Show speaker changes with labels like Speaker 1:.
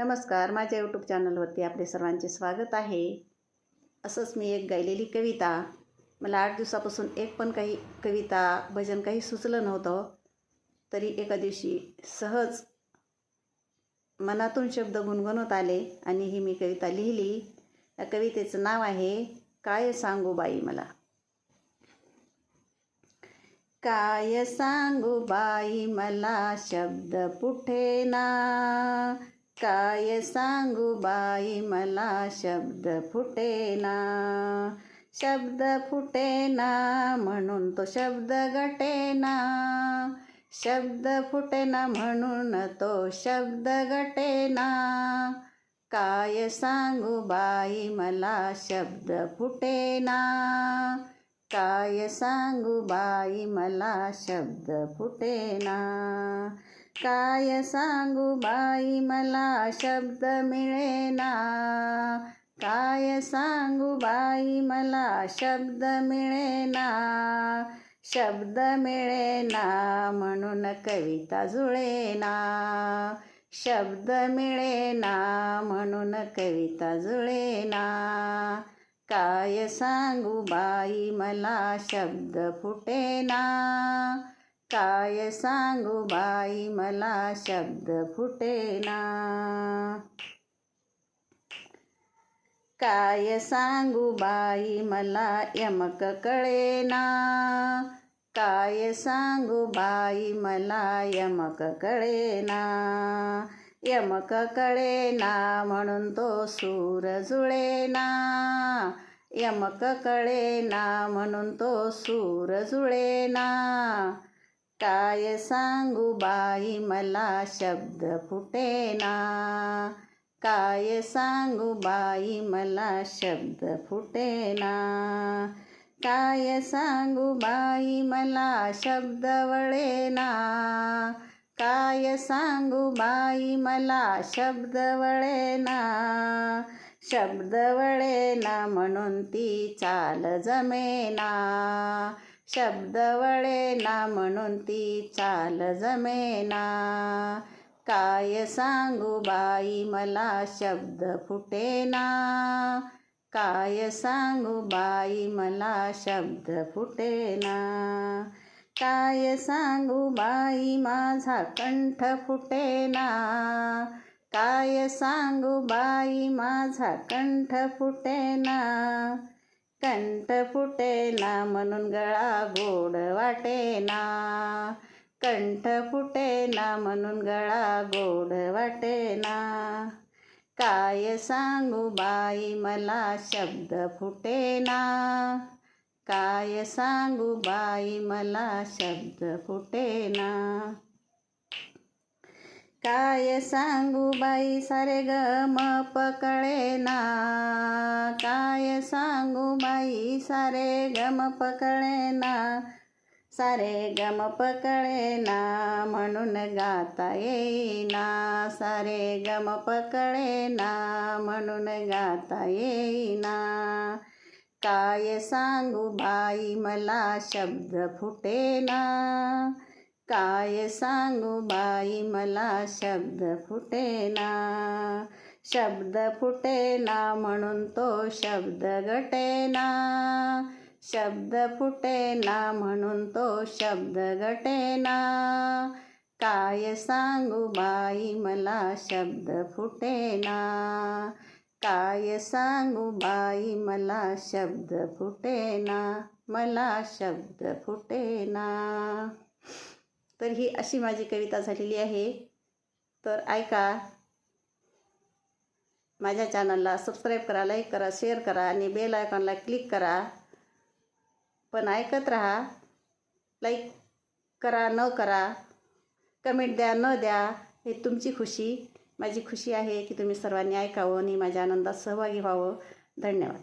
Speaker 1: नमस्कार माझ्या यूट्यूब चॅनलवरती आपले सर्वांचे स्वागत आहे. असंच मी एक गायलेली कविता मला आठ दिवसापासून एक पण काही कविता भजन काही सुचलं नव्हतं. तरी एका दिवशी सहज मनातून शब्द गुणगुणत आले आणि ही मी कविता लिहिली. या कवितेचं नाव आहे काय सांगू बाई मला? काय सांगू बाई मला? शब्द फुटेना काय सांगू बाई मला शब्द फुटेना. शब्द फुटेना म्हणून तो शब्द गटेना. शब्द फुटेना म्हणून तो शब्द गटेना. काय सांगू बाई मला शब्द फुटेना. काय सांगू बाई मला शब्द फुटेना. काय सांगू बाई मला शब्द मिळेना. काय सांगू बाई मला शब्द मिळेना. शब्द मिळेना म्हणून कविता जुळेना. शब्द मिळेना म्हणून कविता जुळेना. काय सांगू बाई मला शब्द फुटेना. काय सांगू बाई मला शब्द फुटेना. काय सांगू बाई मला यमक कळेना. काय सांगू बाई मला यमक कळेना. यमक कळेना म्हणून तो सूर जुळेना. यमक कळेना म्हणून तो सूर जुळेना. काय सांगू बाई मला शब्द फुटेना. काय सांगू बाई मला शब्द फुटेना. काय सांगू बाई मला शब्द वळेना. काय सांगू बाई मला शब्द वळेना. शब्द वळेना म्हणून ती चाल जमेना. शब्द वळेना म्हणून ती चाल जमेना. काय सांगू बाई मला शब्द फुटेना. काय सांगू बाई मला शब्द फुटेना. काय सांगू बाई माझा कंठ फुटेना. काय सांगू बाई माझा कंठ फुटेना. कंठ फुटेना म्हणून गळा गोड वाटेना. कंठ फुटेना म्हणून गळा गोड वाटेना. काय सांगू बाई मला शब्द फुटेना. काय सांगू बाई मला शब्द फुटेना. काय सांगू बाई सारे गम पकळेना काय सांगू बाई सारे गम पकळेना सारे गम पकळेना म्हणून गाता येईना. सारे गम पकळेना म्हणून गाता येईना. काय सांगू बाई मला शब्द फुटेना काय सांगू बाई मला शब्द फुटेना. शब्द फुटेना म्हणून तो शब्द गटेना. शब्द फुटेना म्हणून तो शब्द गटेना. काय सांगू बाई मला शब्द फुटेना. काय सांगू बाई मला शब्द फुटेना. मला शब्द फुटेना. तर ही अशी माझी कविता झालेली आहे. तर ऐका माझ्या चॅनलला सबस्क्राईब करा लाईक करा शेअर करा आणि बेल आयकॉनला क्लिक करा. पण ऐकत राहा लाईक करा न करा कमेंट द्या न द्या हे तुमची खुशी माझी खुशी आहे की तुम्ही सर्वांनी ऐकावं आणि माझ्या आनंदात सहभागी व्हावं. धन्यवाद.